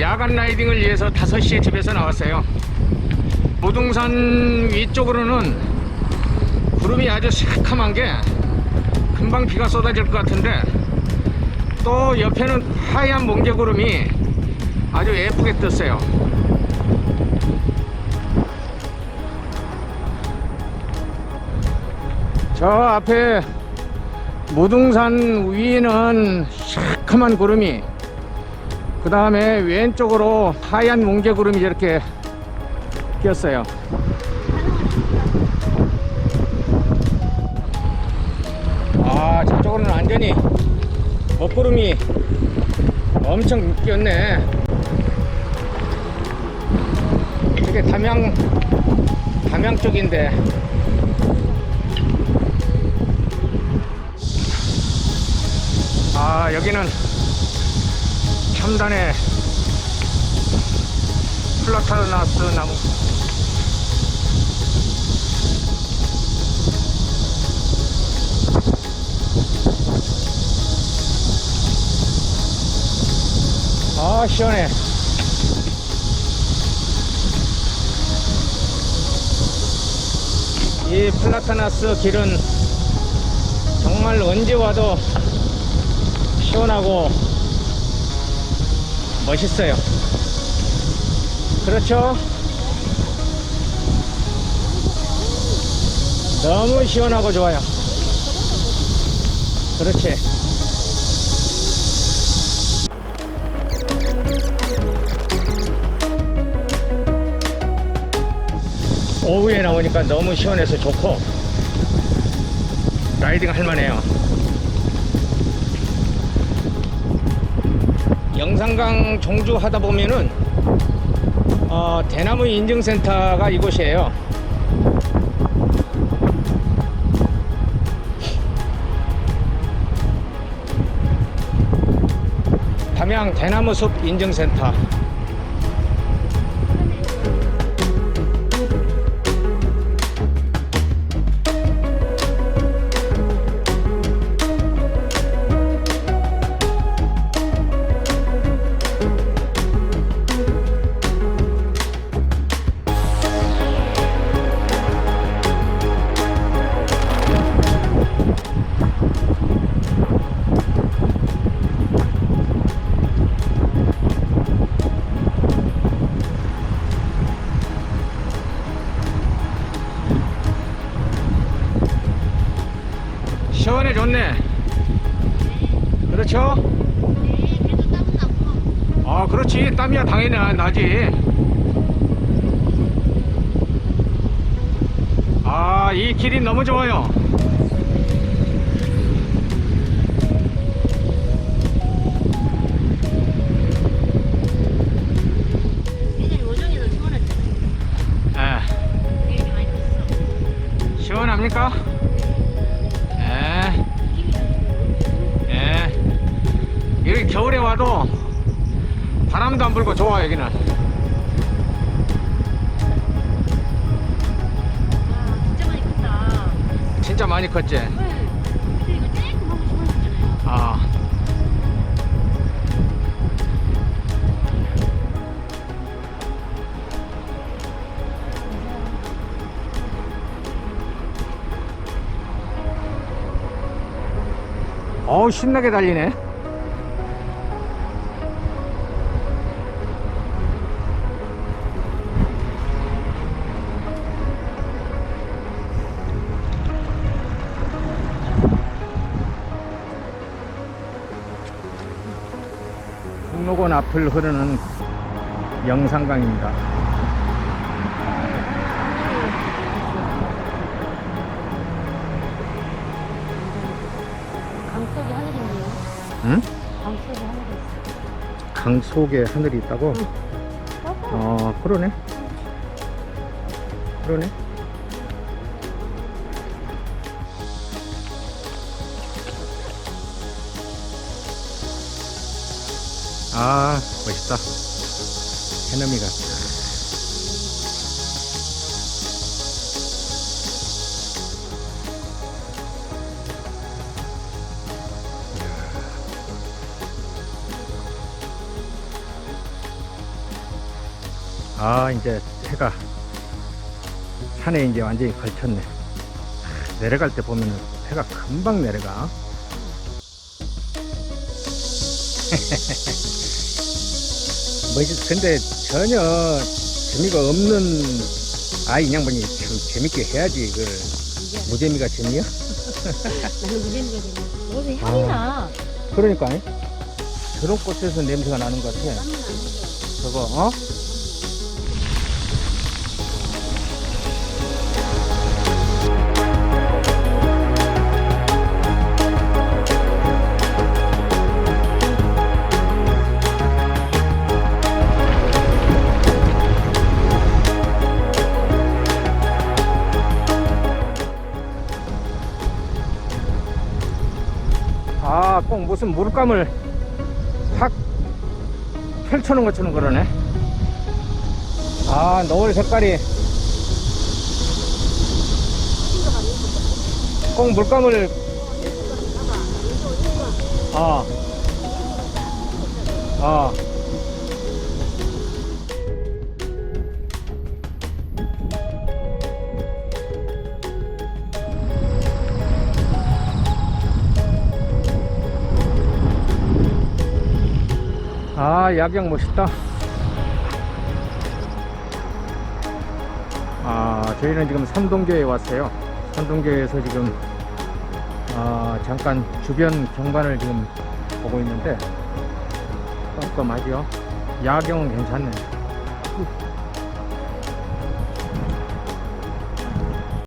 야간 라이딩을 위해서 5시에 집에서 나왔어요. 무등산 위쪽으로는 구름이 아주 새카만 게 금방 비가 쏟아질 것 같은데 또 옆에는 하얀 멍게구름이 아주 예쁘게 떴어요. 저 앞에 무등산 위는 새카만 구름이 그 다음에 왼쪽으로 하얀 뭉게구름이 이렇게 꼈어요. 아 저쪽으로는 완전히 먹구름이 엄청 꼈네. 이게 담양 담양 쪽인데. 아 여기는 첨단의 플라타나스 나무. 아 시원해. 이 플라타나스 길은. 정말 언제 와도 시원하고 멋있어요. 그렇죠? 너무 시원하고 좋아요. 그렇지. 오후에 나오니까 너무 시원해서 좋고 라이딩 할만해요. 영산강 종주 하다 보면은 어, 대나무 인증센터가 이곳이에요. 담양 대나무 숲 인증센터. 그렇죠? 아, 그렇지. 땀이야 당연히 나- 나지. 아, 이 길이 너무 좋아요. 와도 바람도 안 불고 좋아 여기는. 와, 진짜 많이 컸다. 진짜 많이 컸지. 네. 근데 이거 쬐끔 하고 시원했잖아요. 아. 어우 신나게 달리네. 종로원 앞을 흐르는 영산강입니다. 강 속에 하늘인데요. 응? 강 속에 하늘이 있어. 강 속에 하늘이 있다고? 어, 그러네. 그러네. 아, 멋있다. 해넘이 같다. 아 이제 해가 산에 이제 완전히 걸쳤네 아, 내려갈 때 보면 해가 금방 내려가 뭐지 근데 전혀 재미가 없는 아이 이 양반이 참 재밌게 해야지 이걸 이게 무재미가 재미야? 나는 무대미가 되네. 여기서 향이 나. 그러니까 저런 꽃에서 냄새가 나는 것 같아. 저거 어? 무슨 물감을 확 펼쳐놓은 것처럼 그러네. 아, 노을 색깔이 꼭 물감을 아, 아. 아, 야경 멋있다. 아, 저희는 지금 산동교에 왔어요. 산동교에서 지금 아, 잠깐 주변 경관을 지금 보고 있는데 깜깜하죠. 야경은 괜찮네.